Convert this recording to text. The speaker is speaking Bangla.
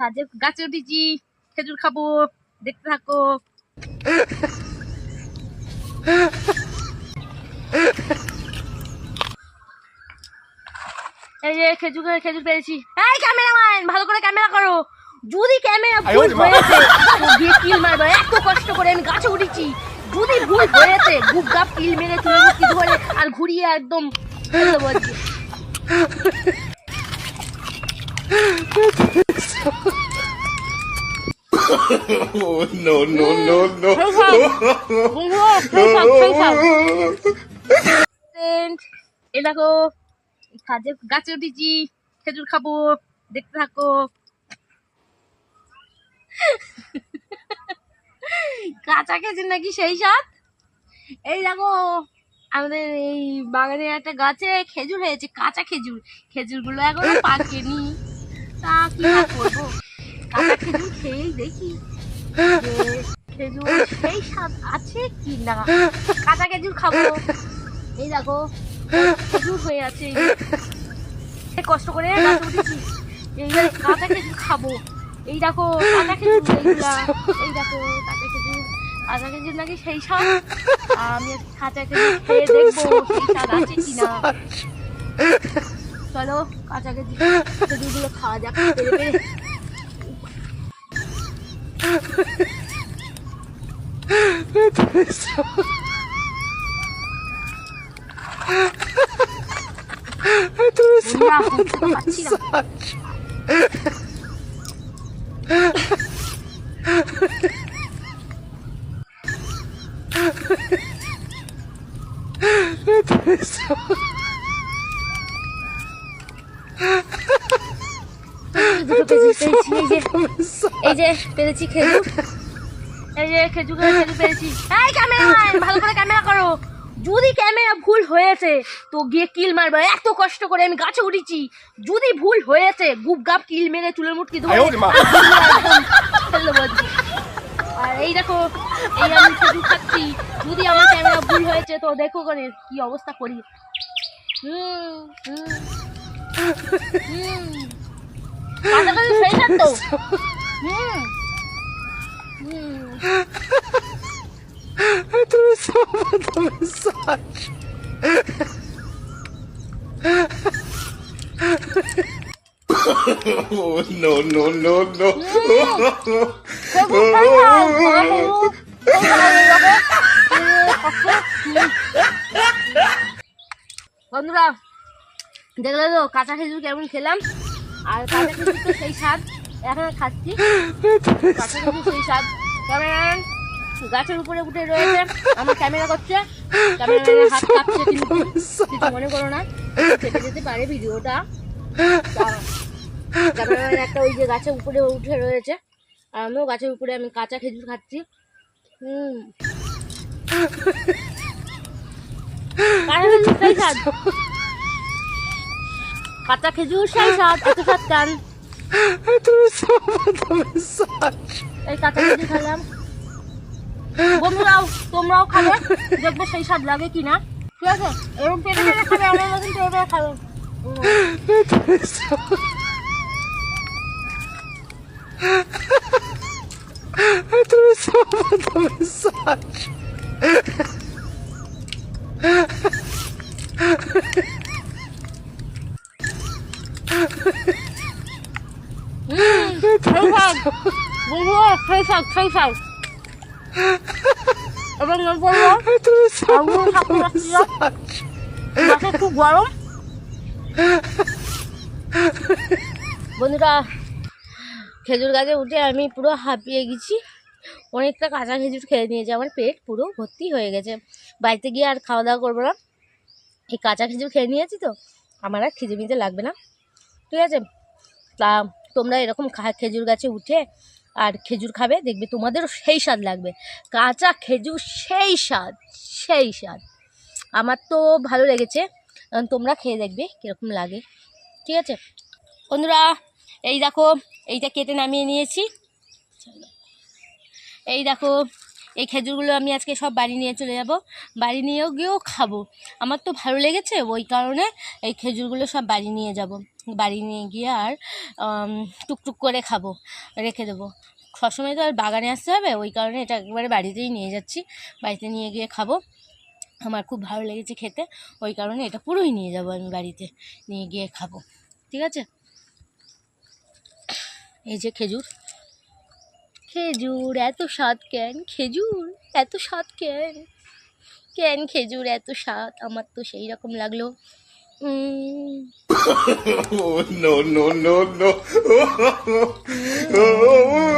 কাজে গাছে উঠেছি খেজুর খাব দেখতে থাকো। এই যে খেজুর খেজুর পেরেছি। এই ক্যামেরাম্যান ভালো করে ক্যামেরা করো। যদি ক্যামেরা ভুল হয়েছে দিয়ে কিল মারবো। এত কষ্ট করে আমি গাছে উঠেছি। যদি ভুল হয়েছে গুপ গাপ কিল মেরে তুলে মুক্তি ধরে আর ঘুরিয়ে একদম। Oh, no, no, no, no. দেখো কাজে গাছে উঠেছি খেজুর খাব দেখতে থাকো। কাঁচা খেজুর নাকি সেই সাথ এই দেখো আমাদের এই বাগানে একটা গাছে খেজুর হয়েছে কাঁচা খেজুর। খেজুরগুলো এখনও পাকেনি। তা কি আর করব? কাঁচা খেজুর খেয়েই দেখি যে খেজুর সেই স্বাদ আছে কি না। কাঁচা খেজুর খাব। এই দেখো খেজুর হয়ে আছে এই কষ্ট করে গাছে উঠেছি। এই কাঁচা খেজুর খাব। এই দেখো কাঁচা খেজুর এইগুলা। এই দেখো কাঁচা খেজুর। কাঁচা খেজুর নাকি সেই স্বাদ? আমি কাঁচা খেজুর খেয়ে দেখব সেই স্বাদ আছে কি না। চলো কাঁচা খেজুর খেজুরগুলো খাওয়া যাক পেরে পেরে বন্ধুরা, এই যে পেরেছি খেজুর এই যে খেজুর খেজুর পেরেছি এই ভালো করে ক্যামেরা করো যদি ক্যামেরা ভুল হয়েছে তো গিয়ে কিল এত কষ্ট করে আমি গাছে উঠেছি যদি ভুল হয়েছে গুপ গাপ কিল মেরে চুলের মুটকি দেবো আর এই দেখো এই আমি খেজুর খাচ্ছি যদি আমার ক্যামেরা ভুল হয়েছে তো দেখো করে কি অবস্থা করি হুম কাছাকাছি সেই তো হুম হুম Oh, no, no, no, no. খেজুর খাই খাও, খাওয়া হলুদ, এই ভালো লাগে, এই কষ্ট, হুম। বন্ধুরা দেখলে তো কাঁচা খেজুর কেমন খেলাম? আর কাঁচা সেই স্বাদ। এখন খাচ্ছি। কাঁচা সেই স্বাদ। ক্যামেরাম্যান, গাছের উপরে উঠে রয়েছে। আমার ক্যামেরা করছে। মনে করো না। কেটে যেতে পারে ভিডিওটা। ক্যামেরাম্যান একটা ওই যে গাছের উপরে উঠে রয়েছে। আর আমিও গাছের উপরে আমি কাঁচা খেজুর খাচ্ছি। হুম। সেই স্বাদ। কাঁচা খেজুর সেই স্বাদ এত স্বাদ কেন? এই কাঁচা খেজুর খেলাম। বন্ধুরাও তোমরাও খাবে দেখবে সেই স্বাদ লাগে কিনা। ঠিক আছে? এরকম পেটে পেটে খাবে আমার মতন পেটে পেটে খাবে। হুম। হুম, খুব গরম বন্ধুরা খেজুর গাছে উঠে আমি পুরো হাঁপিয়ে গেছি অনেকটা কাঁচা খেজুর খেয়ে নিয়েছে আমার পেট পুরো ভর্তি হয়ে গেছে বাড়িতে গিয়ে আর খাওয়া দাওয়া করব না এই কাঁচা খেজুর খেয়ে নিয়েছি তো আমার আর খিদে মিদে লাগবে না ঠিক আছে তা তোমরা এরকম খেজুর গাছে উঠে আর খেজুর খাবে, দেখবে তোমাদেরও সেই স্বাদ লাগবে। কাঁচা খেজুর সেই স্বাদ সেই স্বাদ। আমার তো ভালো লেগেছে। তোমরা খেয়ে দেখবে কীরকম লাগে। ঠিক আছে? বন্ধুরা, এই দেখো, এইটা কেটে নামিয়ে নিয়েছি। এই দেখো এই খেজুরগুলো আমি আজকে সব বাড়ি নিয়ে চলে যাব। বাড়ি নিয়েও গিয়েও খাব। আমার তো ভালো লেগেছে, ওই কারণে এই খেজুরগুলো সব বাড়ি নিয়ে যাব। বাড়ি নিয়ে গিয়ে আর টুকটুক করে খাব, রেখে দেবো। সবসময় তো আর বাগানে আসতে হবে, ওই কারণে এটা একবারে বাড়িতেই নিয়ে যাচ্ছি। বাড়িতে নিয়ে গিয়ে খাব। আমার খুব ভালো লেগেছে খেতে, ওই কারণে এটা পুরোই নিয়ে যাব আমি বাড়িতে, নিয়ে গিয়ে খাব। ঠিক আছে? এই যে খেজুর। খেজুর এত স্বাদ কেন খেজুর এত স্বাদ কেন কেন খেজুর এত স্বাদ আমার তো সেই রকম লাগল উম, Oh! Oh